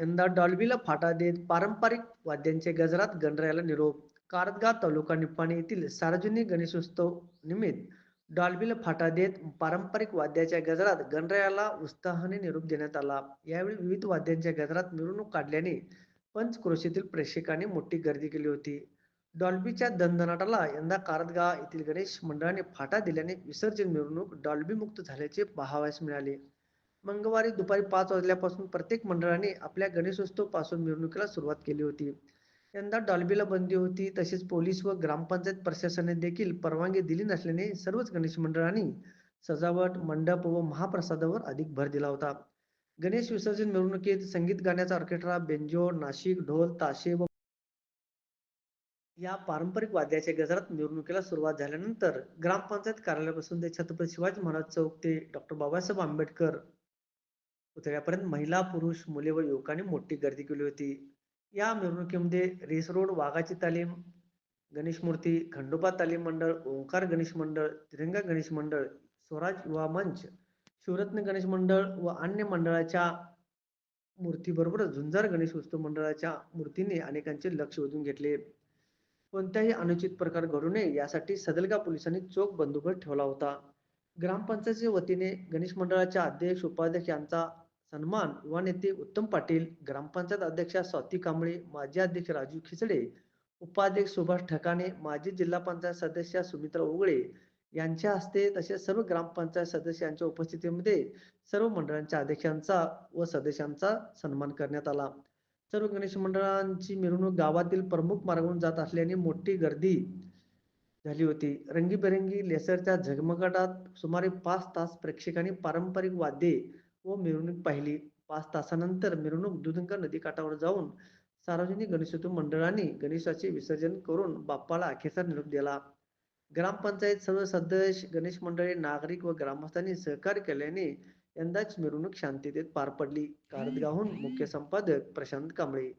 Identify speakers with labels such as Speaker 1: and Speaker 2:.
Speaker 1: यंदा डॉल्बीला फाटा देत पारंपरिक वाद्यांच्या गजरात गणरायाला निरोप. कारदगा तालुका निपाणी येथील सार्वजनिक गणेशोत्सव निमित्त डॉल्बीला फाटा देत पारंपरिक वाद्याच्या गजरात गणरायाला उत्साहाने निरोप देण्यात आला. यावेळी विविध वाद्यांच्या गजरात मिरवणूक काढल्याने पंचक्रोशीतील प्रेक्षकांनी मोठी गर्दी केली होती. डॉल्बीच्या दणदणाटाला यंदा कारदगा येथील गणेश मंडळाने फाटा दिल्याने विसर्जन मिरवणूक डॉल्बी मुक्त झाल्याचे पाहावयास मिळाले. मंगळवारी दुपारी पाच वाजल्यापासून प्रत्येक मंडळाने आपल्या गणेशोत्सवपासून मिरवणुकीला सुरुवात केली होती. यंदा डॉल्बीला बंदी होती तसेच पोलीस व ग्रामपंचायत प्रशासनाने देखील परवानगी दिली नसल्याने सर्वच गणेश मंडळांनी सजावट मंडप व महाप्रसादावर अधिक भर दिला होता. गणेश विसर्जन मिरवणुकीत संगीत गाण्याचा ऑर्केस्ट्रा बेंजो नाशिक ढोल ताशे व या पारंपरिक वाद्याच्या गजरात मिरवणुकीला सुरुवात झाल्यानंतर ग्रामपंचायत कार्यालयापासून ते छत्रपती शिवाजी महाराज चौक ते डॉक्टर बाबासाहेब आंबेडकर पुतळ्यापर्यंत महिला पुरुष मुले व युवकांनी मोठी गर्दी केली होती. या मिरवणुकीमध्ये रेस रोड वाघाची तालीम गणेश मूर्ती खंडोबा तालीम मंडळ ओंकार गणेश मंडळ तिरंगा गणेश मंडळ स्वराज युवा मंच शिवरत्न गणेश मंडळ व अन्य मंडळाच्या मूर्तीबरोबरच झुंजार गणेश उत्सव मंडळाच्या मूर्तीने अनेकांचे लक्ष वेधून घेतले. कोणत्याही अनुचित प्रकार घडू नये यासाठी सदलगा पोलिसांनी चोख बंदोबस्त ठेवला होता. ग्रामपंचायतीच्या वतीने गणेश मंडळाच्या अध्यक्ष उपाध्यक्ष यांचा सन्मान युवा नेते उत्तम पाटील ग्रामपंचायत अध्यक्षा स्वाती कांबळे माजी अध्यक्ष राजू खिचडे उपाध्यक्ष सुभाष ठकाणे माजी जिल्हा पंचायत सदस्य सुमित्रा ओगळे यांच्या हस्ते तसेच सर्व ग्रामपंचायत सदस्यांच्या उपस्थितीमध्ये सर्व मंडळांच्या अध्यक्षांचा व सदस्यांचा सन्मान करण्यात आला. सर्व गणेश मंडळांची मिरवणूक गावातील प्रमुख मार्गावरून जात असल्याने मोठी गर्दी झाली होती. रंगीबेरंगी लेसरच्या झगमगाटात सुमारे पाच तास प्रेक्षकांनी पारंपरिक वाद्ये व मिरवणूक पाहिली. पाच तासानंतर मिरवणूक दुधंका नदीकाठावर जाऊन सार्वजनिक गणेशोत्सव मंडळाने गणेशाचे विसर्जन करून बाप्पाला अखेरचा निरोप दिला. ग्रामपंचायत सर्व सदस्य गणेश मंडळी नागरिक व ग्रामस्थांनी सहकार्य केल्याने यंदाच मिरवणूक शांततेत पार पडली. कारदगाहून मुख्य संपादक प्रशांत कांबळे.